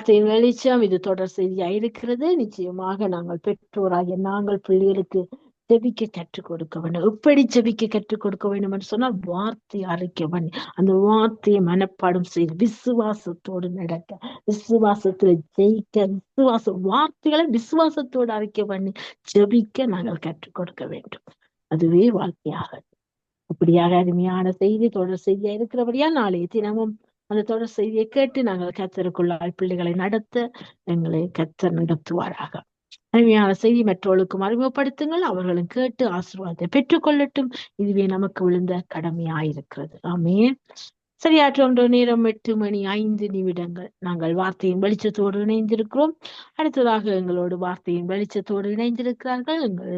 வார்த்தையின் வெளிச்சம் இது தொடர் செய்தியா இருக்கிறது. நிச்சயமாக நாங்கள் பெற்றோராகிய நாங்கள் பிள்ளைகளுக்கு ஜெபிக்க கற்றுக் கொடுக்க வேண்டும். எப்படி ஜெபிக்க கற்றுக் கொடுக்க வேண்டும் என்று சொன்னால் வார்த்தை அரைக்க அந்த வார்த்தையை மனப்பாடம் செய்து விசுவாசத்தோடு நடக்க விசுவாசத்துல ஜெயிக்க விசுவாச வார்த்தைகளை விசுவாசத்தோடு அரைக்க பண்ணி ஜெபிக்க நாங்கள் கற்றுக் கொடுக்க வேண்டும். அதுவே வாழ்க்கையாக அப்படியாக அருமையான செய்தி தொடர் செய்தியா இருக்கிறபடியா நாளைய தினமும் அந்த தொடர் செய்தியை கேட்டு நாங்கள் கத்தருக்குள்ளால் பிள்ளைகளை நடத்த எங்களை கத்தர் நடத்துவாராக. அருமையான செய்தி மற்றவர்களுக்கும் அறிமுகப்படுத்துங்கள். அவர்களும் கேட்டு ஆசீர்வாதத்தை பெற்றுக்கொள்ளட்டும். இதுவே நமக்கு விழுந்த கடமையாயிருக்கிறது. ஆமே சரியாற்றோன்ற நேரம் எட்டு மணி ஐந்து நிமிடங்கள். நாங்கள் வார்த்தையின் வெளிச்சத்தோடு இணைந்திருக்கிறோம். அடுத்ததாக எங்களோடு வார்த்தையின் வெளிச்சத்தோடு இணைந்திருக்கிறார்கள். எங்கள்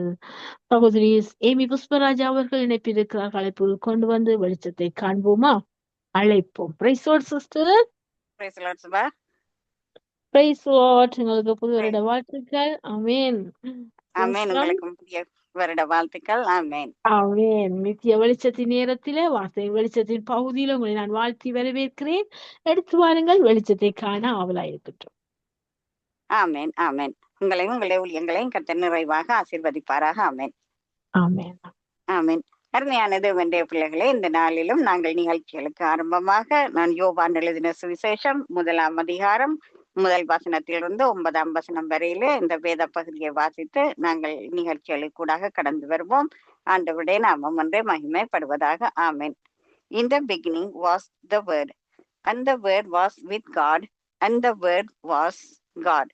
சகோதரி ஏமி புஷ்பராஜா அவர்கள் இணைப்பிருக்கிறார்கள் அழைப்பு கொண்டு வந்து வெளிச்சத்தை காண்போமா? அழைப்போம். Praise sister Praise the Lord, Subha praise what எங்களுக்கு புது வருட வாழ்த்துக்கள். அமேன் ஆமென் உங்களுக்கும் புதிய வருட வாழ்த்துக்கள். ஆமென் ஆமென் நித்திய வெளிச்சத்தின் நேரத்திலே வார்த்தை வெளிச்சத்தின் பகுதியில உங்களை நான் வாழ்த்தி வரவேற்கிறேன். எடுத்து வாருங்கள். வெளிச்சத்தை காண ஆவலாயிருக்கட்டும் ஆமென் ஆமென் உங்களையும் உங்களுடைய ஊழியங்களையும் கர்த்தர் நிறைவாக ஆசீர்வதிப்பாராக. ஆமென் ஆமென் ஆமென் அருமையான தேவனுடைய பிள்ளைகளே இந்த நாளிலும் நாங்கள் நிகழ்ச்சிகளுக்கு ஆரம்பமாக நான் யோபான் எழுதின சுவிசேஷம் முதலாம் அதிகாரம் முதல் வசனத்திலிருந்து ஒன்பதாம் வசனம் வரையிலே இந்த வேத பகுதியை வாசித்து நாங்கள் நிகழ்ச்சிகளுக்கு கூடாக கடந்து வருவோம் ஆண்டவருடைய நாமம் ஒன்றே மகிமைப்படுவதாக ஆமேன் In the beginning was the word and the word was with God and the word was God.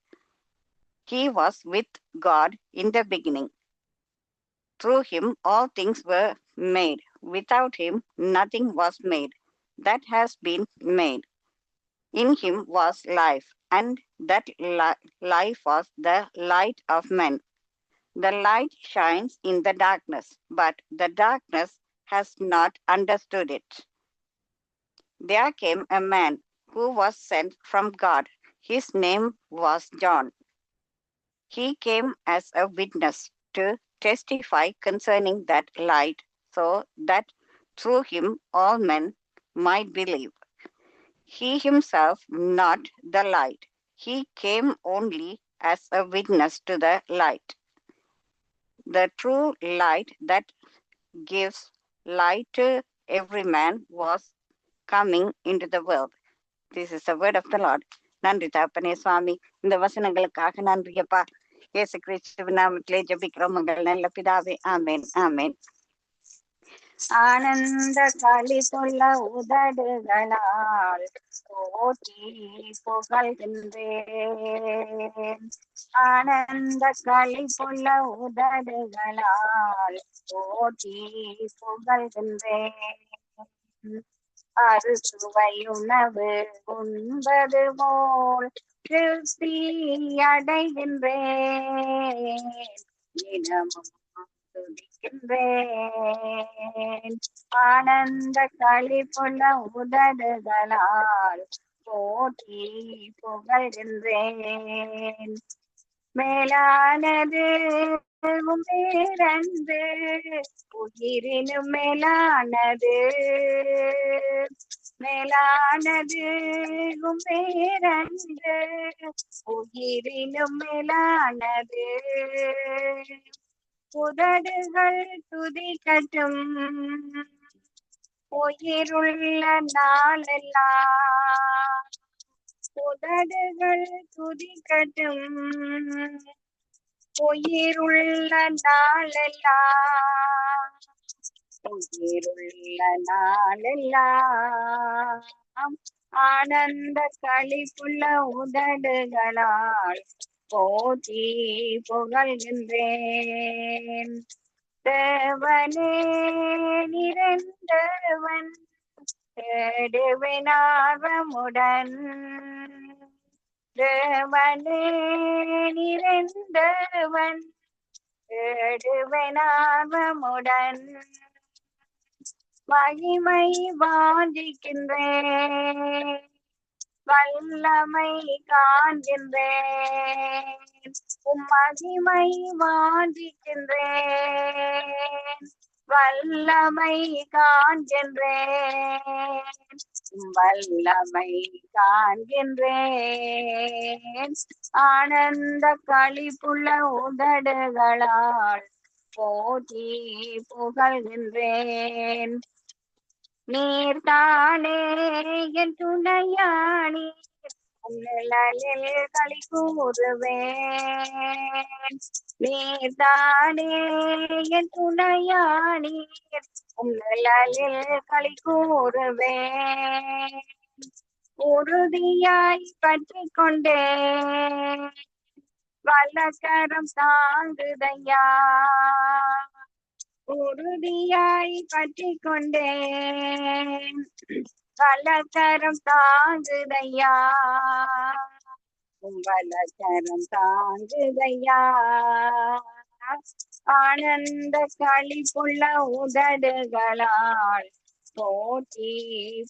He was with God in the beginning. Through him all things were made. Without him nothing was made that has been made. In him was life, and that li- life was the light of men. The light shines in the darkness, but the darkness has not understood it. There came a man who was sent from God. His name was John. He came as a witness to testify concerning that light, so that through him all men might believe. He himself not the light. He came only as a witness to the light. The true light that gives light to every man was coming into the world. This is the word of the Lord. நன்றி தாப்பனே சுவாமி இந்த வசனங்களுக்காக நன்றியப்பா இயேசு கிறிஸ்துவின் நாமத்திலே ஜெபிக்கிறோம். உங்கள் நல்ல பிதாவே ஆமேன் ஆமேன். ஆனந்த களி சொல்ல உதடுகளால் போற்றி புகழ்கின்றேன். ஆனந்த களி சொல்ல உதடுகளால் போற்றி புகழ்கின்றேன். அறுசுவையுணவு உண்பது போல் திருப்தி அடைகின்றேன். தினமும் துதிக்கின்றேன். ஆனந்த களிப்புள்ள உதடுகளால் போற்றி புகழ்கின்றேன். மேலானது உம் பேரன்பு உயிரினும் மேலானது மேலானது உம் பேரன்பு உயிரினும் மேலானது உதடுகள் துதிக்கட்டும். உயிருள்ள நாளெல்லாம் உதடுகள் துதிக்கட்டும். உயிருள்ள நாளெல்லாம் உயிருள்ள நாளெல்லாம் ஆனந்த கழிப்புள்ள உதடுகளால் போற்றி புகழ்கின்றேன் தேவனே நிறந்தவன் தேடுவினார்வமுடன் தேவனே நிறைந்தவன் தேடுவினார்வமுடன் மகிமை வாஞ்சிக்கின்றேன். வல்லமை காண்கின்றேன். உம் மகிமை வாஞ்சிக்கின்றேன். வல்லமை காண்கின்றேன் வல்லமை காண்கின்றேன் ஆனந்த களிப்புள்ள உதடுகளால் போற்றி புகழ்கின்றேன். நீர்தானே என் துணையானி நிழலில் களி கூறுவேன். நீர்தானே என் துணையானி நிழலில் களி கூறுவேன். உறுதியாய் பற்றி கொண்டேன். வல்லக்கரம் தாங்குதையா. உறுதியாய் பற்றி கொண்டேன். வல்லக்கரம் தாங்குதையா? வல்லக்கரம் தாங்குதையா? ஆனந்த களிப்புள்ள உதடுகளால் போற்றி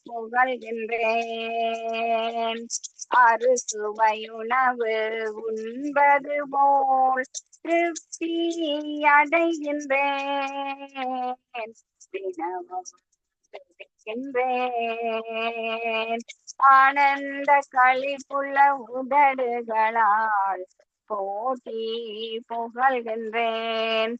புகழ்கின்றேன். அறுசுவை உணவு உண்பது போல் திருப்தி அடைகின்றேன். தினமும் துதிக்கின்றேன் ஆனந்த களிப்புள்ள உதடுகளால் போட்டி புகழ்கின்றேன்.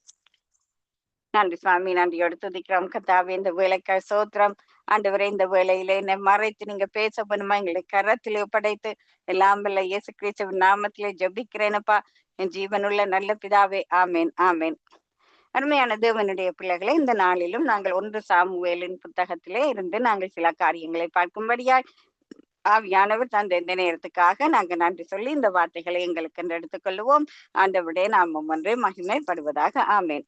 நன்றி சுவாமி நன்றி. துதிக்கிறோம். கத்தாவே இந்த வேலைக்காய் சோத்திரம் ஆண்டவரே இந்த வேலையில என்னை மறைத்து நீங்க பேச பண்ணுமா? எங்களை கரத்திலே படைத்து எல்லாம் வல்ல இயேசு கிறிஸ்துவின் நாமத்திலே ஜபிக்கிறேனப்பா. என் ஜீவனுள்ள நல்ல பிதாவே ஆமேன் ஆமேன். அருமையான தேவனுடைய பிள்ளைகளை இந்த நாளிலும் நாங்கள் ஒன்று சாமுவேலின் புத்தகத்திலே இருந்து நாங்கள் சில காரியங்களை பார்க்கும்படியாய் ஆவியானவர் தந்த இந்த நேரத்துக்காக நாங்கள் நன்றி சொல்லி இந்த வார்த்தைகளை எங்களுக்கு என்று எடுத்துக்கொள்வோம் ஆண்டவுடைய நாமம் ஒன்றே மகிமைப்படுவதாக. ஆமேன்.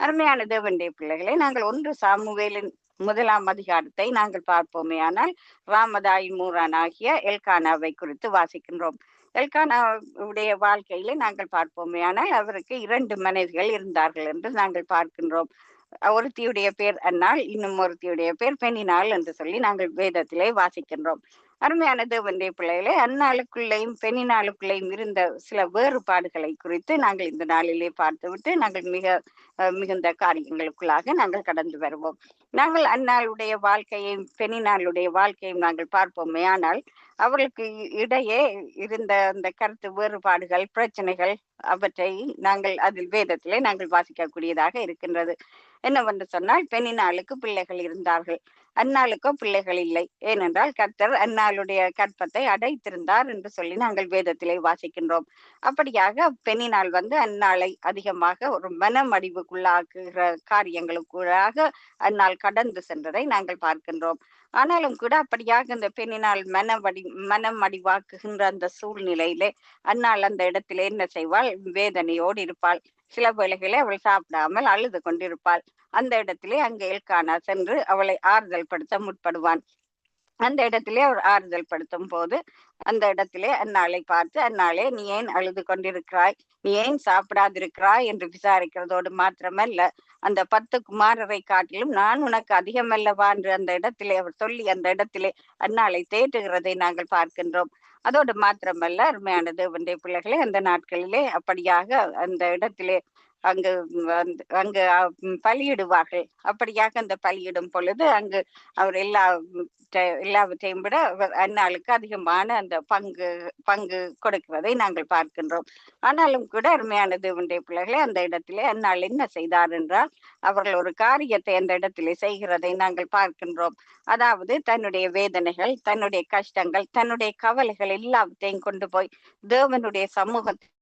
அருமையான தேவனுடைய பிள்ளைகளை நாங்கள் ஒன்று சாமுவேலின் முதலாம் அதிகாரத்தை நாங்கள் பார்ப்போமே. ஆனால் ராமதாய் மூரான் ஆகிய எல்கானாவை குறித்து வாசிக்கின்றோம். எல்கானாவுடைய வாழ்க்கையில நாங்கள் பார்ப்போமே. ஆனால் அவருக்கு இரண்டு மனைவிகள் இருந்தார்கள் என்று நாங்கள் பார்க்கின்றோம். ஒருத்தியுடைய பேர் அன்னாள் இன்னும் ஒருத்தியுடைய பேர் பெண்ணினாள் என்று சொல்லி நாங்கள் வேதத்திலே வாசிக்கின்றோம். அருமையான தேவனுடைய பிள்ளைகளே அந்நாளுக்குள்ளேயும் பெண்ணினாளுக்குள்ளேயும் இருந்த சில வேறுபாடுகளை குறித்து நாங்கள் இந்த நாளிலே பார்த்துவிட்டு நாங்கள் மிக மிகுந்த காரியங்களுக்குள்ளாக நாங்கள் கடந்து வருவோம். நாங்கள் அந்நாளுடைய வாழ்க்கையையும் பெண்ணினாளுடைய வாழ்க்கையும் நாங்கள் பார்ப்போமே. ஆனால் அவர்களுக்கு இடையே இருந்த அந்த கருத்து வேறுபாடுகள் பிரச்சனைகள் அவற்றை நாங்கள் அதில் வேதத்திலே நாங்கள் வாசிக்கக்கூடியதாக இருக்கின்றது. என்னவென்று சொன்னால் பெண்ணினாளுக்கு பிள்ளைகள் இருந்தார்கள். அந்நாளுக்கோ பிள்ளைகள் இல்லை. ஏனென்றால் கர்த்தர் அந்நாளுடைய கற்பத்தை அடைத்திருந்தார் என்று சொல்லி நாங்கள் வேதத்திலே வாசிக்கின்றோம். அப்படியாக பெண்ணினால் வந்து அந்நாளை அதிகமாக ஒரு மனம் அடிவுக்குள்ளாக்குகிற காரியங்களுக்குள்ளாக அந்நாள் கடந்து சென்றதை நாங்கள் பார்க்கின்றோம். ஆனாலும் கூட அப்படியாக இந்த பெண்ணினால் மனவடி மனம் அடிவாக்குகின்ற அந்த சூழ்நிலையிலே அந்நாள் அந்த இடத்திலே என்ன செய்வாள்? வேதனையோடு இருப்பாள். சில வேளைகளை அவள் சாப்பிடாமல் அழுது கொண்டிருப்பாள். அந்த இடத்திலே அங்கே எல்கானா சென்று அவளை ஆறுதல் படுத்த முற்படுவான். அந்த இடத்திலே அவர் ஆறுதல் படுத்தும் போது அந்த இடத்திலே அந்நாளை பார்த்து அந்நாளே நீ ஏன் அழுது கொண்டிருக்கிறாய்? நீ ஏன் சாப்பிடாதிருக்கிறாய்? என்று விசாரிக்கிறதோடு மாத்திரமல்ல அந்த பத்து குமாரரை காட்டிலும் நான் உனக்கு அதிகமல்லவா என்று அந்த இடத்திலே அவர் சொல்லி அந்த இடத்திலே அந்நாளை தேற்றுகிறதை நாங்கள் பார்க்கின்றோம். அதோடு மாத்திரமல்ல அருமையான தேவனுடைய பிள்ளைகளே அந்த நாட்களிலே அப்படியாக அந்த இடத்திலே அங்கு அங்கு பலியிடுவார்கள். அப்படியாக அந்த பலியிடும் பொழுது அங்கு அவர் எல்லா எல்லாவற்றையும் விட அந்நாளுக்கு அதிகமான அந்த பங்கு பங்கு கொடுக்கிறதை நாங்கள் பார்க்கின்றோம். ஆனாலும் கூட அருமையான தேவனுடைய பிள்ளைகளே அந்த இடத்திலே அந்நாள் என்ன செய்தார் என்றால் அவர்கள் ஒரு காரியத்தை அந்த இடத்திலே செய்கிறதை நாங்கள் பார்க்கின்றோம். அதாவது தன்னுடைய வேதனைகள் தன்னுடைய கஷ்டங்கள் தன்னுடைய கவலைகள் எல்லாவற்றையும் கொண்டு போய் தேவனுடைய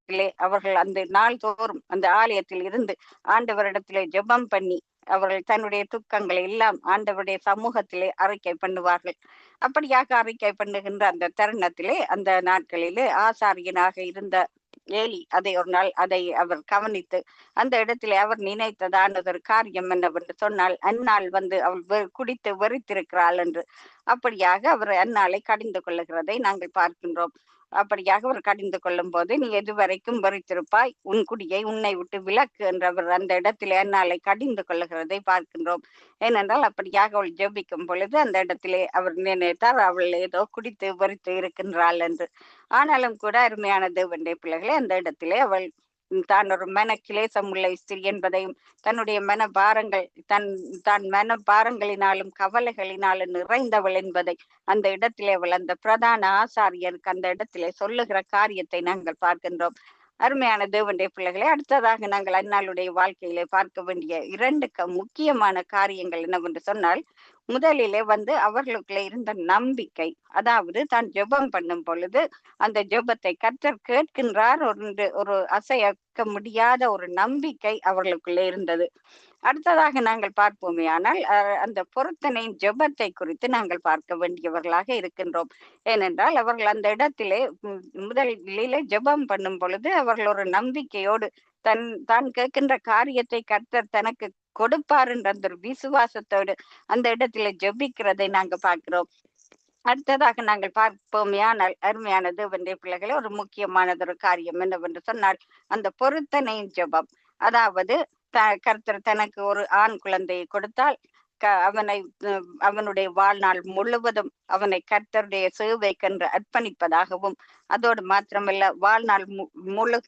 சமூகத்திலே அவர்கள் அந்த நாள்தோறும் அந்த ஆலயத்தில் இருந்து ஆண்டவரிடத்திலே ஜெபம் பண்ணி அவர்கள் தன்னுடைய துக்கங்களை எல்லாம் ஆண்டவருடைய சமூகத்திலே அறிக்கை பண்ணுவார்கள். அப்படியாக அறிக்கை பண்ணுகின்ற அந்த தருணத்திலே அந்த நாட்களிலே ஆசாரியனாக இருந்த ஏலி அதை ஒரு நாள் அதை அவர் கவனித்து அந்த இடத்திலே அவர் நினைத்ததானதொரு காரியம் என்னவென்று சொன்னால் அந்நாள் வந்து அவள் குடித்து வெறித்திருக்கிறாள் என்று. அப்படியாக அவர் அந்நாளை கடிந்து கொள்ளுகிறதை நாங்கள் பார்க்கின்றோம். அப்படியாக அவர் கடிந்து கொள்ளும் போது நீ எதுவரைக்கும் வெறித்திருப்பாய்? உன் குடியை உன்னை விட்டு விலக்கு என்றவர் அந்த இடத்திலே நாளை கடிந்து கொள்ளுகிறதை பார்க்கின்றோம். ஏனென்றால் அப்படியாக அவள் ஜெபிக்கும் பொழுது அந்த இடத்திலே அவர் நினைத்தார் அவள் ஏதோ குடித்து வெறித்து இருக்கின்றாள் என்று. ஆனாலும் கூட அருமையான தேவண்டை பிள்ளைகளே அந்த இடத்திலே அவள் தான் ஒரு மன கிளேசம் உள்ள ஸ்திரி என்பதையும் தன்னுடைய மன பாரங்கள் தன் தான் மன பாரங்களினாலும் கவலைகளினாலும் நிறைந்தவள் என்பதை அந்த இடத்திலே அவள் அந்த பிரதான ஆசாரியருக்கு அந்த இடத்திலே சொல்லுகிற காரியத்தை நாங்கள் பார்க்கின்றோம். அருமையான தேவனுடைய பிள்ளைகளை அடுத்ததாக நாங்கள் அந்நாளுடைய வாழ்க்கையிலே பார்க்க வேண்டிய இரண்டு க முக்கியமான காரியங்கள் என்னவென்று சொன்னால் முதலிலே வந்து அவர்களுக்குள்ள இருந்த நம்பிக்கை. அதாவது தான் ஜெபம் பண்ணும் பொழுது அந்த ஜெபத்தை கர்த்தர் கேட்கின்றார். ஒரு ஒரு அசையக்க முடியாத ஒரு நம்பிக்கை அவர்களுக்குள்ளே இருந்தது. அடுத்ததாக நாங்கள் பார்ப்போமே. ஆனால் அந்த பொருத்தனையின் ஜெபத்தை குறித்து நாங்கள் பார்க்க வேண்டியவர்களாக இருக்கின்றோம். ஏனென்றால் அவர்கள் அந்த இடத்திலே முதலிலே ஜெபம் பண்ணும் பொழுது அவர்கள் ஒரு நம்பிக்கையோடு தன் தான் கேட்கின்ற காரியத்தை கர்த்தர் தனக்கு கொடுப்பார் என்ற அந்த ஒரு விசுவாசத்தோடு அந்த இடத்துல ஜெபிக்கிறதை நாங்க பார்க்கிறோம். அடுத்ததாக நாங்கள் பார்ப்போமே. ஆனால் அருமையான தேவனுடைய பிள்ளைகளை ஒரு முக்கியமானது ஒரு காரியம் என்னவென்று சொன்னால் அந்த பொருத்தனையின் ஜெபம். அதாவது த கர்த்தர் தனக்கு ஒரு ஆண் குழந்தையை கொடுத்தால் க அவனை அவனுடைய வாழ்நாள் முழுவதும் அவனை கர்த்தருடைய சேவைக்கென்று அர்ப்பணிப்பதாகவும் அதோடு மாத்திரமல்ல வாழ்நாள் முழு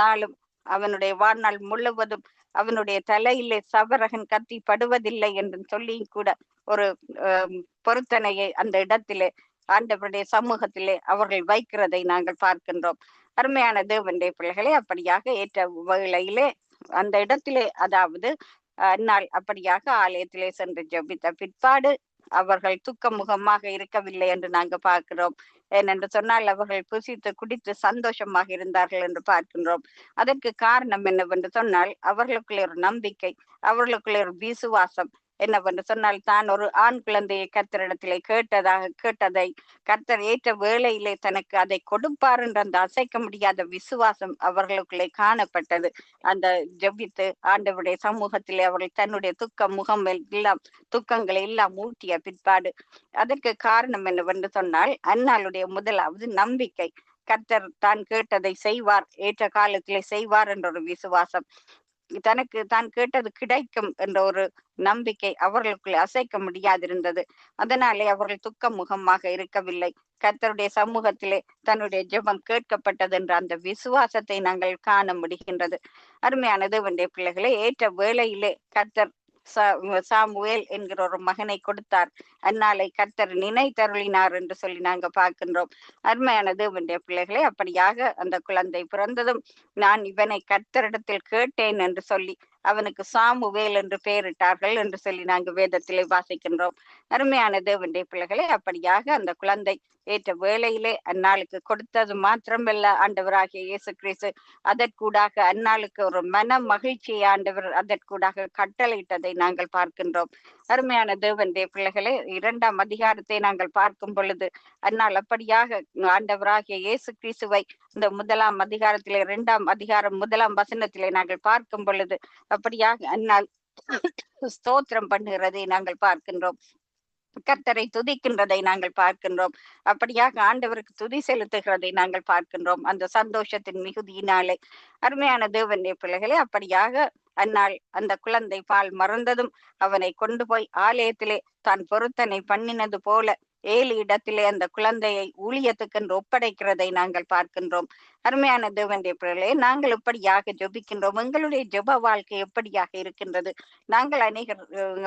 நாளும் அவனுடைய வாழ்நாள் முழுவதும் அவனுடைய தலையிலே சவரகன் கத்தி படுவதில்லை என்று சொல்லி கூட ஒரு பொருத்தனையை அந்த இடத்திலே ஆண்டவருடைய சமூகத்திலே அவர்கள் வைக்கிறதை நாங்கள் பார்க்கின்றோம். அருமையான தேவனுடைய பிள்ளைகளை அப்படியாக ஏற்ற வேளையிலே அந்த இடத்திலே அதாவது அந்நாள் அப்படியாக ஆலயத்திலே சென்று ஜபித்த பிற்பாடு அவர்கள் துக்க முகமாக இருக்கவில்லை என்று நாங்கள் பார்க்கிறோம். ஏனென்று சொன்னால் அவர்கள் புசித்து குடித்து சந்தோஷமாக இருந்தார்கள் என்று பார்க்கின்றோம். அதற்கு காரணம் என்னவென்று சொன்னால் அவர்களுக்குள்ள ஒரு நம்பிக்கை அவர்களுக்குள்ள ஒரு விசுவாசம் என்ன என்னவென்று சொன்னால் தான் ஒரு ஆண் குழந்தையை கர்த்தரிடத்திலே கேட்டதாக கேட்டதை கர்த்தர் ஏற்ற வேளையிலே தனக்கு அதை கொடுப்பார் என்ற அந்த அசைக்க முடியாத விசுவாசம் அவர்களுக்குள்ளே காணப்பட்டது. அந்த ஜபித்து ஆண்டவருடைய சமூகத்திலே அவர்கள் தன்னுடைய துக்க முகம் எல்லாம் துக்கங்களை எல்லாம் ஊட்டிய பிற்பாடு. அதற்கு காரணம் என்னவென்று சொன்னால் அன்னாளுடைய முதலாவது நம்பிக்கை. கர்த்தர் தான் கேட்டதை செய்வார் ஏற்ற காலத்திலே செய்வார் என்ற ஒரு விசுவாசம். தனக்கு தான் கேட்டது கிடைக்கும் என்ற ஒரு நம்பிக்கை அவர்களுக்குள் அசைக்க முடியாதிருந்தது. அதனாலே அவர்கள் துக்க முகமாக இருக்கவில்லை. கர்த்தருடைய சமூகத்திலே தன்னுடைய ஜெபம் கேட்கப்பட்டது என்ற அந்த விசுவாசத்தை நாங்கள் காண முடிகின்றது. அருமையானது வெண்டிய பிள்ளைகளை ஏற்ற வேளையிலே கர்த்தர் சாமுவேல் என்கிற ஒரு மகனை கொடுத்தார். அந்நாளை கர்த்தர் நினைத்தருளினார் என்று சொல்லி நாங்க பார்க்கின்றோம். அருமையானது வெண்டிய பிள்ளைகளை அப்படியாக அந்த குழந்தை பிறந்ததும் நான் இவனை கர்த்தரிடத்தில் கேட்டேன் என்று சொல்லி அவனுக்கு சாமுவேல் என்று பெயரிட்டார்கள் என்று சொல்லி நாங்க வேதத்திலே வாசிக்கின்றோம். அருமையான தேவனுடைய பிள்ளைகளை அப்படியாக அந்த குழந்தை ஏற்ற வேலையிலே அந்நாளுக்கு கொடுத்தது மாத்திரமல்ல. ஆண்டவராகிய இயேசு கிறிஸ்து அதற்கூடாக அந்நாளுக்கு ஒரு மன மகிழ்ச்சியை ஆண்டவர் அதற்கூடாக கட்டளையிட்டதை நாங்கள் பார்க்கின்றோம். அருமையான தேவனுடைய பிள்ளைகளே இரண்டாம் அதிகாரத்தை நாங்கள் பார்க்கும் பொழுது அதனால் அப்படியாக ஆண்டவராகிய இயேசு கிறிஸ்துவை இந்த முதலாம் அதிகாரத்திலே இரண்டாம் அதிகாரம் முதலாம் வசனத்திலே நாங்கள் பார்க்கும் பொழுது அப்படியாக அன்னால் ஸ்தோத்திரம் பண்ணுகிறதை நாங்கள் பார்க்கின்றோம். கர்த்தரை துதிக்கின்றதை நாங்கள் பார்க்கின்றோம். அப்படியாக ஆண்டவருக்கு துதி செலுத்துகிறதை நாங்கள் பார்க்கின்றோம். அந்த சந்தோஷத்தின் மிகுதியினாலே. அருமையான தேவன் பிள்ளைகளே அப்படியாக அந்நாள் அந்த குழந்தை பால் மறந்ததும் அவனை கொண்டு போய் ஆலயத்திலே தான் பொருத்தனை பண்ணினது போல ஏழு இடத்திலே அந்த குழந்தையை ஊழியத்துக்கென்று ஒப்படைக்கிறதை நாங்கள் பார்க்கின்றோம். அருமையான தேவனுடைய பிறலே நாங்கள் எப்படியாக ஜபிக்கின்றோம்? எங்களுடைய ஜப வாழ்க்கை எப்படியாக இருக்கின்றது? நாங்கள் அநேகர்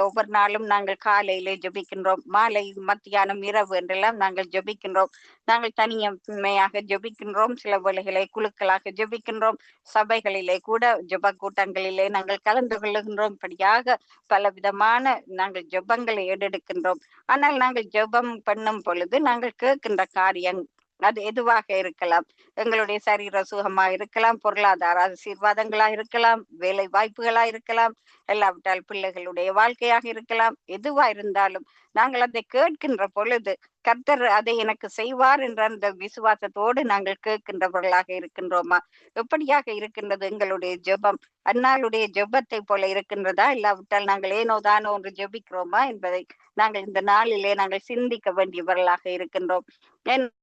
ஒவ்வொரு நாளும் நாங்கள் காலையிலே ஜபிக்கின்றோம். மாலை மத்தியானம் இரவு என்றெல்லாம் நாங்கள் ஜபிக்கின்றோம். நாங்கள் தனியமையாக ஜபிக்கின்றோம். சில வேலைகளை குழுக்களாக ஜபிக்கின்றோம். சபைகளிலே கூட ஜப கூட்டங்களிலே நாங்கள் கலந்து கொள்ளுகின்றோம். இப்படியாக பல விதமான நாங்கள் ஜபங்களை ஏடெடுக்கின்றோம் ஆனால் நாங்கள் ஜபம் பண்ணும் பொழுது நாங்கள் கேட்கின்ற காரியம் அது எதுவாக இருக்கலாம்? எங்களுடைய சரீர சுகமா இருக்கலாம் பொருளாதார ஆசீர்வாதங்களா இருக்கலாம் வேலை வாய்ப்புகளா இருக்கலாம் எல்லாவிட்டால் பிள்ளைகளுடைய வாழ்க்கையாக இருக்கலாம் எதுவா இருந்தாலும் நாங்கள் அதை கேட்கின்ற பொழுது கர்த்தர் அதை எனக்கு செய்வார் என்ற அந்த விசுவாசத்தோடு நாங்கள் கேட்கின்றவர்களாக இருக்கின்றோமா? எப்படியாக இருக்கின்றது எங்களுடைய ஜெபம்? அந்நாளுடைய ஜெபத்தை போல இருக்கின்றதா? இல்லாவிட்டால் நாங்கள் ஏனோ தானோ ஒன்று ஜெபிக்கிறோமா என்பதை நாங்கள் இந்த நாளிலே நாங்கள் சிந்திக்க வேண்டியவர்களாக இருக்கின்றோம்.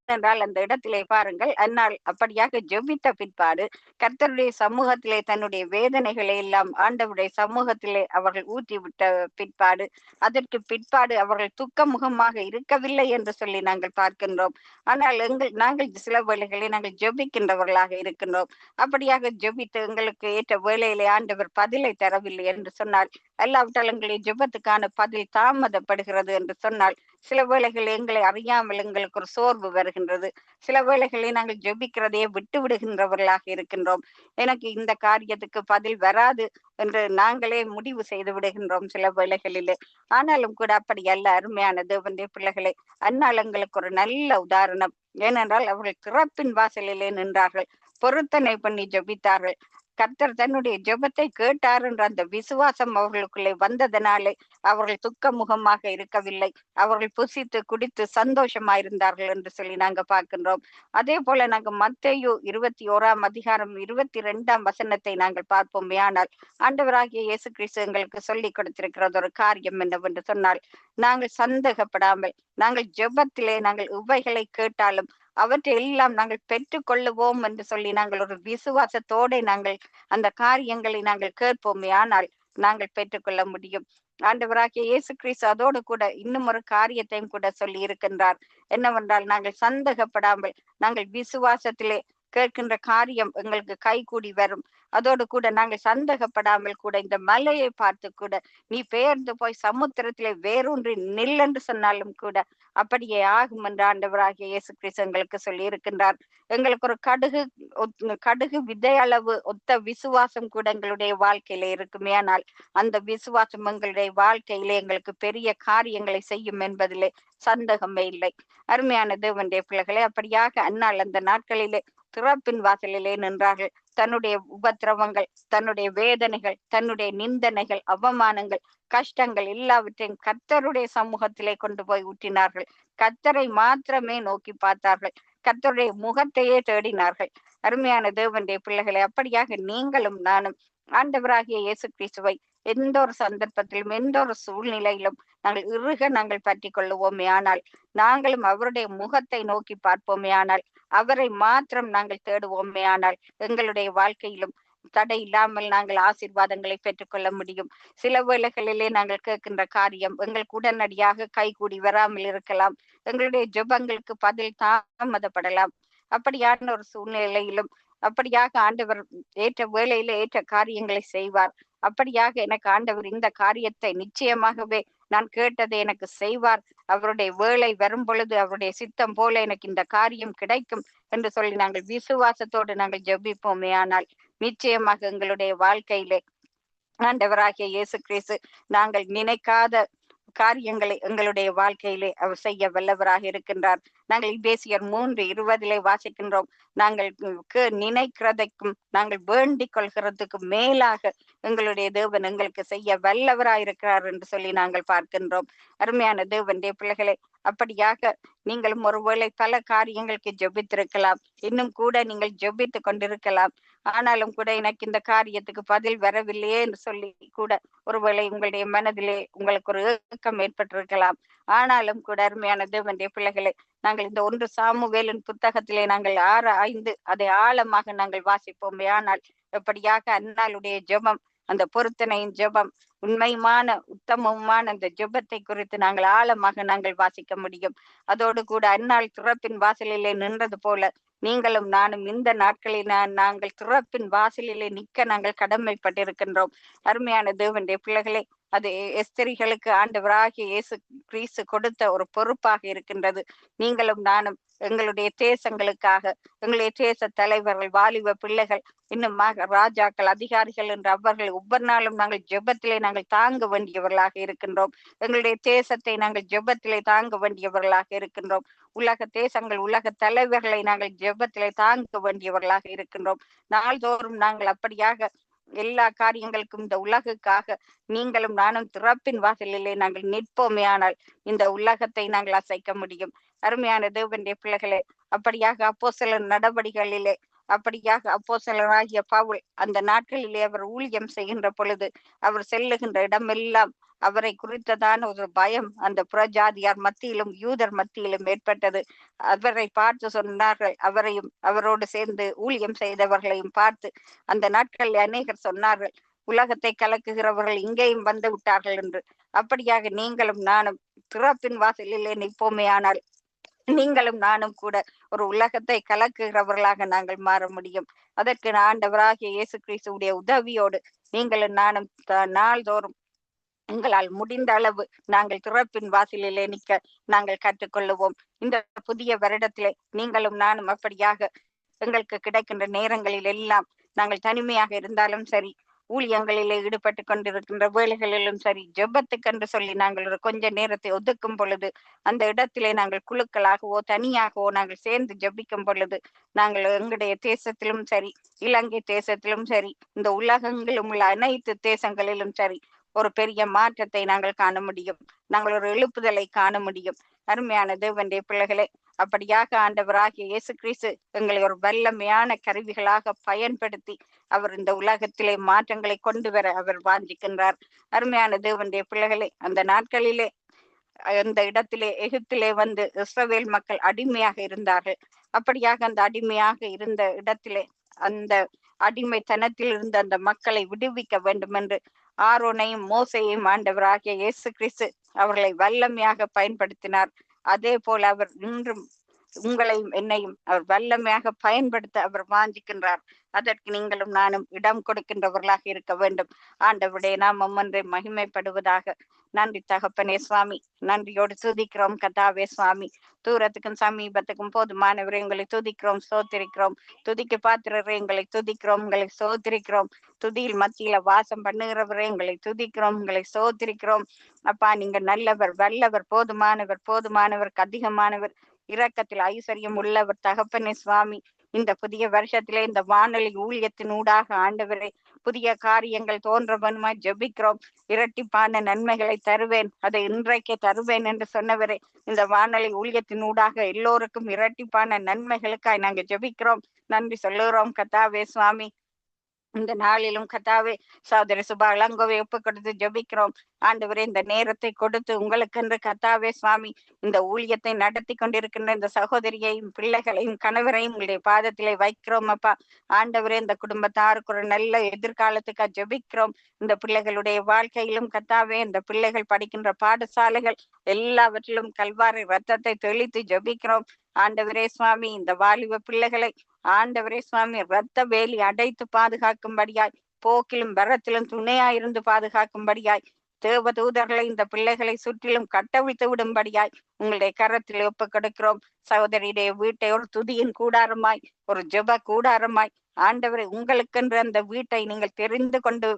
என்றால் அந்த இடத்திலே பாருங்கள் அன்னால் அப்படியாக ஜெபித்த பிற்பாடு கர்த்தருடைய சமூகத்திலே தன்னுடைய வேதனைகளை எல்லாம் ஆண்டவருடைய சமூகத்திலே அவர்கள் ஊற்றிவிட்ட பிற்பாடு அதற்கு பிற்பாடு அவர்கள் துக்க முகமாக இருக்கவில்லை என்று சொல்லி நாங்கள் பார்க்கின்றோம். ஆனால் எங்கள் நாங்கள் சில வேலைகளை நாங்கள் ஜெபிக்கின்றவர்களாக இருக்கின்றோம். அப்படியாக ஜெபித்து எங்களுக்கு ஏற்ற வேலையிலே ஆண்டவர் பதிலை தரவில்லை என்று சொன்னால் அல்லாவிட்டால் எங்களுடைய ஜெபத்துக்கான பதில் தாமதப்படுகிறது என்று சொன்னால் சில வேளைகள் எங்களை அறியாமல் எங்களுக்கு ஒரு சோர்வு வருகின்றது. சில வேளைகளை நாங்கள் ஜெபிக்கிறதையே விட்டு விடுகின்றவர்களாக இருக்கின்றோம். எனக்கு இந்த காரியத்துக்கு பதில் வராது என்று நாங்களே முடிவு செய்து விடுகின்றோம் சில வேளைகளிலே. ஆனாலும் கூட அப்படி அல்ல அருமையான தேவனுடைய பிள்ளைகளை. அன்னால் எங்களுக்கு ஒரு நல்ல உதாரணம். ஏனென்றால் அவர்கள் திறப்பின் வாசலிலே நின்றார்கள். பொருத்தனை பண்ணி ஜெபித்தார்கள். கர்த்தர் தன்னுடைய ஜெபத்தை கேட்டார் என்ற அந்த விசுவாசம் அவர்களுக்குள்ளே வந்ததனாலே அவர்கள் துக்க முகமாக இருக்கவில்லை. அவர்கள் புசித்து குடித்து சந்தோஷமாயிருந்தார்கள் என்று சொல்லி நாங்க பார்க்கின்றோம். அதே போல நாங்க மத்தேயு இருபத்தி ஓராம் அதிகாரம் இருபத்தி ரெண்டாம் வசனத்தை நாங்கள் பார்ப்போமே. ஆனால் ஆண்டவராகிய இயேசு கிறிஸ்து எங்களுக்கு சொல்லி கொடுத்திருக்கிறது ஒரு காரியம் என்னவென்று சொன்னால் நாங்கள் சந்தேகப்படாமல் நாங்கள் ஜெபத்திலே நாங்கள் உவைகளை கேட்டாலும் அவற்றை எல்லாம் நாங்கள் பெற்றுக் கொள்ளுவோம் என்று சொல்லி நாங்கள் ஒரு விசுவாசத்தோட நாங்கள் அந்த காரியங்களை நாங்கள் கேட்போமே. ஆனால் நாங்கள் பெற்றுக்கொள்ள முடியும். ஆண்டவராகிய இயேசு கிறிஸ்து அதோடு கூட இன்னும் ஒரு காரியத்தையும் கூட சொல்லி இருக்கின்றார். என்னவென்றால் நாங்கள் சந்தேகப்படாமல் நாங்கள் விசுவாசத்திலே கேட்கின்ற காரியம் எங்களுக்கு கைகூடி வரும். அதோடு கூட நாங்கள் சந்தேகப்படாமல் கூட இந்த மலையை பார்த்து கூட நீ பெயர்ந்து போய் சமுத்திரத்திலே வேரூன்றி நில் என்று சொன்னாலும் கூட அப்படியே ஆகும் என்று ஆண்டவராகிய இயேசு கிறிஸ்து எங்களுக்கு சொல்லி இருக்கின்றார் எங்களுக்கு ஒரு கடுகு கடுகு விதை அளவு ஒத்த விசுவாசம் கூட எங்களுடைய வாழ்க்கையில இருக்குமே ஆனால் அந்த விசுவாசம் எங்களுடைய வாழ்க்கையிலே எங்களுக்கு பெரிய காரியங்களை செய்யும் என்பதிலே சந்தேகமே இல்லை. அருமையான தேவனுடைய பிள்ளைகளே அப்படியாக அந்நாள் அந்த நாட்களிலே திறப்பின் வாசலிலே நின்றார்கள். தன்னுடைய உபத்திரவங்கள் தன்னுடைய வேதனைகள் தன்னுடைய நிந்தனைகள் அவமானங்கள் கஷ்டங்கள் எல்லாவற்றையும் கர்த்தருடைய சமூகத்திலே கொண்டு போய் ஊற்றினார்கள் கர்த்தரை மாத்திரமே நோக்கி பார்த்தார்கள். கர்த்தருடைய முகத்தையே தேடினார்கள். அருமையான தேவனுடைய பிள்ளைகளை அப்படியாக நீங்களும் நானும் ஆண்டவராகிய இயேசு கிறிஸ்துவை எந்த ஒரு சந்தர்ப்பத்திலும் எந்த ஒரு சூழ்நிலையிலும் நாங்கள் இறுக நாங்கள் பற்றி கொள்ளுவோமே. ஆனால் நாங்களும் அவருடைய முகத்தை நோக்கி பார்ப்போமே. ஆனால் அவரை மாத்திரம் நாங்கள் தேடுவோமே. ஆனால் எங்களுடைய வாழ்க்கையிலும் தடை இல்லாமல் நாங்கள் ஆசீர்வாதங்களை பெற்றுக்கொள்ள முடியும். சில வேளைகளிலே நாங்கள் கேட்கின்ற காரியம் எங்களுக்கு உடனடியாக கைகூடி வராமல் இருக்கலாம். எங்களுடைய ஜெபங்களுக்கு பதில் தாமதப்படலாம். அப்படியான ஒரு சூழ்நிலையிலும் அப்படியாக ஆண்டவர் ஏற்ற வேலையில ஏற்ற காரியங்களை செய்வார். அப்படியாக எனக்கு ஆண்டவர் இந்த காரியத்தை நிச்சயமாகவே நான் கேட்டதை எனக்கு செய்வார். அவருடைய வேலை வரும் பொழுது அவருடைய சித்தம் போல எனக்கு இந்த காரியம் கிடைக்கும் என்று சொல்லி நாங்கள் விசுவாசத்தோடு நாங்கள் ஜெபிப்போமே. ஆனால் நிச்சயமாக எங்களுடைய வாழ்க்கையிலே ஆண்டவராகிய இயேசு கிறிஸ்து நாங்கள் நினைக்காத காரியங்களை எங்களுடைய வாழ்க்கையிலே அவர் செய்ய வல்லவராக இருக்கின்றார். நாங்கள் இபேசியர் மூன்று இருபதிலே வாசிக்கின்றோம். நாங்கள் நினைக்கிறதைக்கும் நாங்கள் வேண்டிக் கொள்கிறதுக்கும் மேலாக எங்களுடைய தேவன் எங்களுக்கு செய்ய வல்லவராய் இருக்கிறார் என்று சொல்லி நாங்கள் பார்க்கின்றோம். அருமையான தேவனுடைய பிள்ளைகளை அப்படியாக நீங்களும் ஒருவேளை பல காரியங்களுக்கு ஜெபித்திருக்கலாம். இன்னும் கூட நீங்கள் ஜெபித்து கொண்டிருக்கலாம். ஆனாலும் கூட எனக்கு இந்த காரியத்துக்கு பதில் வரவில்லையே என்று சொல்லி கூட ஒருவேளை உங்களுடைய மனதிலே உங்களுக்கு ஒரு ஏக்கம் ஏற்பட்டிருக்கலாம். ஆனாலும் கூட அருமையான தேவனுடைய பிள்ளைகளை நாங்கள் இந்த ஒன்று சாமுவேலின் புத்தகத்திலே நாங்கள் ஆற ஆய்ந்து அதை ஆழமாக நாங்கள் வாசிப்போமே. ஆனால் எப்படியாக அன்னாளுடைய ஜெபம் அந்த பொருத்தனையின் ஜெபம் உண்மையுமான உத்தமமான அந்த ஜெபத்தை குறித்து நாங்கள் ஆழமாக நாங்கள் வாசிக்க முடியும். அதோடு கூட அந்நாள் துறப்பின் வாசலிலே நின்றது போல நீங்களும் நானும் இந்த நாட்களில் நாங்கள் துறப்பின் வாசலிலே நிற்க நாங்கள் கடமைப்பட்டிருக்கின்றோம். அருமையான தேவனுடைய பிள்ளைகளே அது எஸ்திரிகளுக்கு ஆண்டவராகிய இயேசு கிரீசு கொடுத்த ஒரு பொறுப்பாக இருக்கின்றது. நீங்களும் நானும் எங்களுடைய தேசங்களுக்காக எங்களுடைய தேச தலைவர்கள் வாலிப பிள்ளைகள் இன்னுமாக ராஜாக்கள் அதிகாரிகள் என்று அவர்கள் ஒவ்வொரு நாளும் நாங்கள் ஜெபத்திலே நாங்கள் தாங்க வேண்டியவர்களாக இருக்கின்றோம். எங்களுடைய தேசத்தை நாங்கள் ஜெபத்திலே தாங்க வேண்டியவர்களாக இருக்கின்றோம். உலக தேசங்கள் உலக தலைவர்களை நாங்கள் ஜெபத்திலே தாங்க வேண்டியவர்களாக இருக்கின்றோம். நாள்தோறும் நாங்கள் அப்படியாக எல்லா காரியங்களுக்கும் இந்த உலகுக்காக நீங்களும் நானும் திறப்பின் வாசலிலே நாங்கள் நிற்போமே ஆனால் இந்த உலகத்தை நாங்கள் அசைக்க முடியும். அருமையான தேவனுடைய பிள்ளைகளே அப்படியாக அப்போ சில நடவடிக்கைகளிலே அப்படியாக அப்போ சிலராகிய பவுல் அந்த நாட்களிலே அவர் ஊழியம் செய்கின்ற பொழுது அவர் செல்லுகின்ற இடமெல்லாம் அவரை குறித்ததான ஒரு பயம் அந்த புறஜாதியார் மத்தியிலும் யூதர் மத்தியிலும் ஏற்பட்டது. அவரை பார்த்து சொன்னார்கள். அவரையும் அவரோடு சேர்ந்து ஊழியம் செய்தவர்களையும் பார்த்து அந்த நாட்களில் அநேகர் சொன்னார்கள் உலகத்தை கலக்குகிறவர்கள் இங்கேயும் வந்து விட்டார்கள் என்று. அப்படியாக நீங்களும் நானும் திறப்பின் வாசலிலே நிற்போமே ஆனால் நீங்களும் நானும் கூட ஒரு உலகத்தை கலக்குகிறவர்களாக நாங்கள் மாற முடியும். அதற்கு ஆண்டவராகிய இயேசு கிறிஸ்துடைய உதவியோடு நீங்களும் நானும் நாள்தோறும் எங்களால் முடிந்த அளவு நாங்கள் திறப்பின் வாசலிலே நிற்க நாங்கள் கற்றுக்கொள்ளுவோம். இந்த புதிய வருடத்திலே நீங்களும் நானும் அப்படியாக எங்களுக்கு கிடைக்கின்ற நேரங்களில் எல்லாம் நாங்கள் தனிமையாக இருந்தாலும் சரி ஊழியங்களிலே ஈடுபட்டு கொண்டிருக்கின்ற வேலைகளிலும் சரி ஜெபத்துக்கென்று சொல்லி நாங்கள் ஒரு கொஞ்ச நேரத்தை ஒதுக்கும் பொழுது அந்த இடத்திலே நாங்கள் குழுக்களாகவோ தனியாகவோ நாங்கள் சேர்ந்து ஜெபிக்கும் பொழுது நாங்கள் எங்களுடைய தேசத்திலும் சரி இலங்கை தேசத்திலும் சரி இந்த உலகங்களிலும் உள்ள அனைத்து தேசங்களிலும் சரி ஒரு பெரிய மாற்றத்தை நாங்கள் காண முடியும். நாங்கள் ஒரு எழுப்புதலை காண முடியும். அருமையான தேவனுடைய பிள்ளைகளே அப்படியாக ஆண்டவராகிய இயேசு கிறிஸ்து எங்களை ஒரு வல்லமையான கருவிகளாக பயன்படுத்தி அவர் இந்த உலகத்திலே மாற்றங்களை கொண்டு வர அவர் வாஞ்சிக்கின்றார். அருமையான தேவனுடைய பிள்ளைகளே அந்த நாட்களிலே அந்த இடத்திலே எகிப்திலே வந்து இஸ்ரவேல் மக்கள் அடிமையாக இருந்தார்கள். அப்படியாக அந்த அடிமையாக இருந்த இடத்திலே அந்த அடிமைத்தனத்தில் இருந்த அந்த மக்களை விடுவிக்க வேண்டும் என்று ஆரோனையும் மோசையும் ஆண்டவராகிய இயேசு கிறிஸ்து அவர்களை வல்லமையாக பயன்படுத்தினார். அதே போல அவர் இன்றும் உங்களையும் என்னையும் அவர் வல்லமையாக பயன்படுத்த அவர் வாஞ்சிக்கின்றார். அதற்கு நீங்களும் நானும் இடம் கொடுக்கின்றவர்களாக இருக்க வேண்டும். ஆண்டவுடைய நாம் ஒன்றை மகிமைப்படுவதாக. நன்றி தகப்பனே சுவாமி. நன்றியோடு துதிக்கிறோம் கதாவே சுவாமி. தூரத்துக்கும் சமீபத்துக்கும் போதுமானவரை உங்களை துதிக்கிறோம் சோத்திரிக்கிறோம் துதிக்க பாத்திரரை எங்களை துதிக்கிறோம் உங்களை சோத்திரிக்கிறோம் துதியில் மத்தியில வாசம் பண்ணுகிறவரை எங்களை துதிக்கிறோம் உங்களை சோத்திரிக்கிறோம் அப்பா நீங்க நல்லவர் வல்லவர் போதுமானவர் போதுமானவருக்கு அதிகமானவர். இரக்கத்தில் ஐஸ்வர்யம் உள்ளவர் தகப்பனே சுவாமி. இந்த புதிய வருஷத்திலே இந்த வானொலி ஊழியத்தின் ஊடாக ஆண்டவரை புதிய காரியங்கள் தோன்றவனுமாய் ஜெபிக்கிறோம். இரட்டிப்பான நன்மைகளை தருவேன் அதை இன்றைக்கே தருவேன் என்று சொன்னவரே இந்த வானொலி ஊழியத்தின் ஊடாக எல்லோருக்கும் இரட்டிப்பான நன்மைகளுக்காய் நாங்க ஜெபிக்கிறோம். நன்றி சொல்லுகிறோம் கத்தாவே சுவாமி. இந்த நாளிலும் கத்தாவே சகோதரி சுபா இளங்கோவை ஒப்பு கொடுத்து ஜபிக்கிறோம். ஆண்டவரே இந்த நேரத்தை கொடுத்து உங்களுக்கென்று கத்தாவே சுவாமி இந்த ஊழியத்தை நடத்தி கொண்டிருக்கின்ற இந்த சகோதரியையும் பிள்ளைகளையும் கணவரையும் உங்களுடைய பாதத்திலே வைக்கிறோம் அப்பா. ஆண்டவரே இந்த குடும்பத்தாருக்கு ஒரு நல்ல எதிர்காலத்துக்காக ஜபிக்கிறோம். இந்த பிள்ளைகளுடைய வாழ்க்கையிலும் கத்தாவே இந்த பிள்ளைகள் படிக்கின்ற பாடசாலைகள் எல்லாவற்றிலும் கல்வாரி ரத்தத்தை தெளித்து ஜபிக்கிறோம். ஆண்டவரே சுவாமி இந்த வாலிப பிள்ளைகளை ஆண்டவரே சுவாமி ரத்த வேலி அடைத்து பாதுகாக்கும்படியாய் போக்கிலும் வரத்திலும் துணையாயிருந்து பாதுகாக்கும்படியாய் தேவ தூதர்களை இந்த பிள்ளைகளை சுற்றிலும் கட்டவிழ்த்து விடும்படியாய் உங்களுடைய கரத்தில் ஒப்பு கொடுக்கிறோம். சகோதரியுடைய வீட்டை ஒரு துதியின் கூடாரமாய் ஒரு ஜெப கூடாரமாய் ஆண்டவரை உங்களுக்கென்று அந்த வீட்டை நீங்கள் தெரிந்து கொண்டு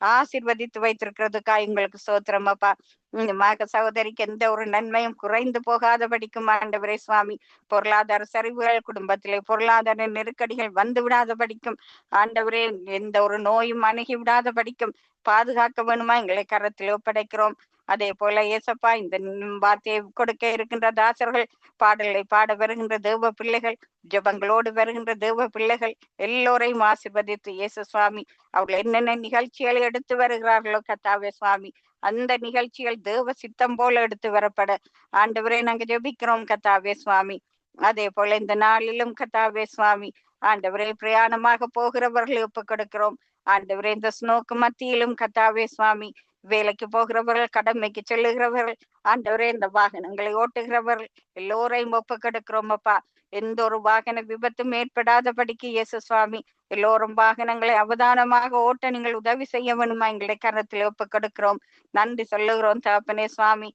ஆசிர்வதித்து வைத்திருக்கிறதுக்கா உங்களுக்கு சோத்திரம் அப்பா. இந்த மக சகோதரிக்கு எந்த ஒரு நன்மையும் குறைந்து போகாதபடிக்கும் ஆண்டவரே சுவாமி. பொருளாதார சரிவுகள் குடும்பத்திலே பொருளாதார நெருக்கடிகள் வந்து விடாத படிக்கும் ஆண்டவரே எந்த ஒரு நோயும் அணுகி விடாத படிக்கும் பாதுகாக்க வேணுமா? எங்களை கரத்தில் ஒப்படைக்கிறோம். அதே போல ஏசப்பா இந்த வார்த்தையை கொடுக்க இருக்கின்ற தாசர்கள் பாடலை பாட வருகின்ற தேவ பிள்ளைகள் ஜபங்களோடு வருகின்ற தேவ பிள்ளைகள் எல்லோரையும் ஆசிர்வதித்து இயேசு சுவாமி அவர்கள் என்னென்ன நிகழ்ச்சிகளை எடுத்து வருகிறார்களோ கத்தாவே சுவாமி அந்த நிகழ்ச்சிகள் தேவ சித்தம் போல எடுத்து வரப்பட. ஆண்டவரே நாங்க ஜெபிக்கிறோம் கத்தாவே சுவாமி. அதே போல இந்த நாளிலும் கத்தாவே சுவாமி ஆண்டவரே பிரயாணமாக போகிறவர்களை ஒப்பு கொடுக்கிறோம் ஆண்டவரே இந்த ஸ்னோக்கு மத்தியிலும் கத்தாவே சுவாமி வேலைக்கு போகிறவர்கள் கடமைக்கு செல்லுகிறவர்கள் ஆண்டவரே இந்த வாகனங்களை ஓட்டுகிறவர்கள் எல்லோரையும் ஒப்பு கெடுக்கிறோமப்பா எந்த ஒரு வாகன விபத்தும் ஏற்படாதபடிக்கு இயேசு சுவாமி எல்லோரும் வாகனங்களை அவதானமாக ஓட்ட நீங்கள் உதவி செய்ய வேணுமா? எங்களை கரத்தில் ஒப்பு கொடுக்கிறோம். நன்றி சொல்லுகிறோம் தகப்பனே சுவாமி.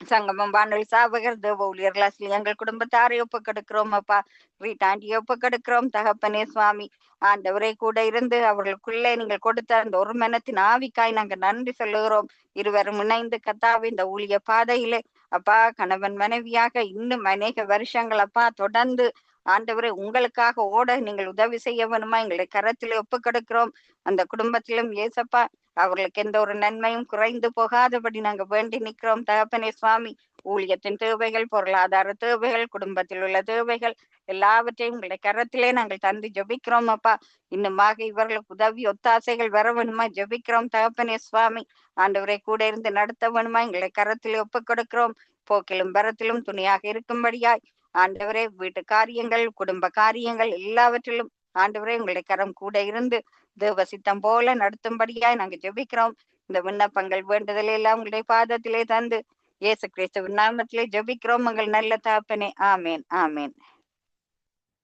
சங்கமம் வானொலி சாபகர் தேவ ஊழியர்கள் எங்கள் குடும்பத்தாரை ஒப்புக்கெடுக்கிறோம் அப்பா. வீட்டாண்டியை ஒப்புக்கெடுக்கிறோம் தகப்பனே சுவாமி. ஆண்டவரை கூட இருந்து அவர்களுக்குள்ளே நீங்கள் கொடுத்த அந்த ஒரு மனத்தின் ஆவிக்காய் நாங்க நன்றி சொல்லுகிறோம். இருவரும் இணைந்து கத்தாவி இந்த ஊழிய பாதையிலே. அப்பா கணவன் மனைவியாக இன்னும் அநேக வருஷங்கள் அப்பா தொடர்ந்து ஆண்டவரை உங்களுக்காக ஓட நீங்கள் உதவி செய்ய வேணுமா? எங்களை கரத்தில் ஒப்பு கொடுக்கிறோம் அந்த குடும்பத்திலும் ஏசப்பா அவர்களுக்கு எந்த ஒரு நன்மையும் குறைந்து போகாதபடி நாங்க வேண்டி நிற்கிறோம். தகப்பனே சுவாமி ஊழியத்தின் தேவைகள் பொருளாதார தேவைகள் குடும்பத்தில் உள்ள தேவைகள் எல்லாவற்றையும் உங்களுடைய கரத்திலே நாங்கள் தந்து ஜபிக்கிறோம் அப்பா. இன்னுமாக இவர்களுக்கு உதவி ஒத்தாசைகள் வர வேணுமா? ஜெபிக்கிறோம் தகப்பனே சுவாமி. ஆண்டவரை கூட இருந்து நடத்த வேணுமா? எங்களை கரத்திலே ஒப்புக் கொடுக்கிறோம் போக்கிலும் பரத்திலும் துணியாக இருக்கும்படியாய் ஆண்டவரே வீட்டு காரியங்கள் குடும்ப காரியங்கள் எல்லாவற்றிலும் ஆண்டவரே உங்களுடைய கரம் கூட இருந்து தேவ சித்தம் போல நடத்தும்படியாய் நாங்க ஜெபிக்கிறோம். இந்த விண்ணப்பங்கள் வேண்டுதல் எல்லாம் உங்களுடைய பாதத்திலே தந்து இயேசு கிறிஸ்துவின் நாமத்திலே ஜெபிக்கிறோம். உங்கள் நல்ல தாப்பனே ஆமேன் ஆமேன்.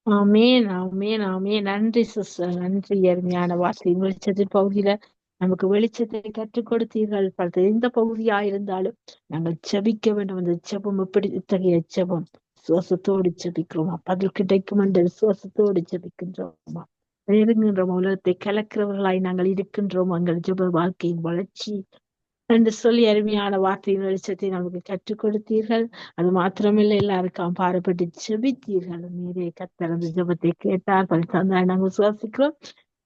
ஆமேன் ஆமேன் ஆமேன். நன்றி சிஸ்டர். நன்றி. அருமையான வார்த்தை. வெளிச்சத்தின் பகுதியில நமக்கு வெளிச்சத்தை கற்றுக் கொடுத்தீர்கள். பல எந்த பகுதியா இருந்தாலும் நாங்கள் ஜபிக்க வேண்டும். அந்த ஜபம் எப்படி இத்தகைய ஜபம்? விசுவாசத்தோடு ஜெபிக்கிறோமா? பதில் கிடைக்கும் என்ற விசுவாசத்தோடு ஜெபிக்கின்றோமா? நெருங்குகின்றோம்? உலகத்தை கலக்கிறவர்களாய் நாங்கள் இருக்கின்றோம்? எங்கள் ஜப வாழ்க்கையின் வளர்ச்சி என்று சொல்லி அருமையான வார்த்தையின் வெளிச்சத்தை நமக்கு கற்றுக் கொடுத்தீர்கள். அது மாத்திரமில்லை எல்லாருக்கும் பாரப்பட்டு ஜெபித்தீர்கள். மீறே கத்தரந்து ஜபத்தை ஜெபத்தை கேட்டார் பரிசாந்தாய் நாங்கள் விசுவாசிக்கிறோம்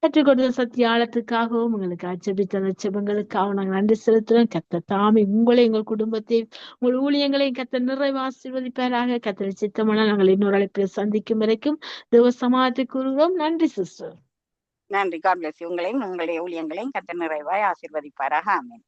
கற்றுக் கொடுத்த சத்தியாலத்துக்காகவும் உங்களுக்கு அச்சபித்த அந்த நாங்கள் நன்றி செலுத்துறோம் கத்த தாமே உங்களை எங்கள் குடும்பத்தையும் உங்கள் ஊழியங்களையும் கத்த நிறைவு ஆசீர்வதிப்பாராக. கத்தரை சித்தமானால் நாங்கள் இன்னொரு அழைப்பில் சந்திக்கும் வரைக்கும் தேவ சமாதத்தை கூறுகிறோம். நன்றி சிஸ்டர். நன்றி. காட் பிளஸ் உங்களையும் உங்களுடைய ஊழியங்களையும் கத்த நிறைவாய் ஆசீர்வதிப்பாராக. ஆமேன்.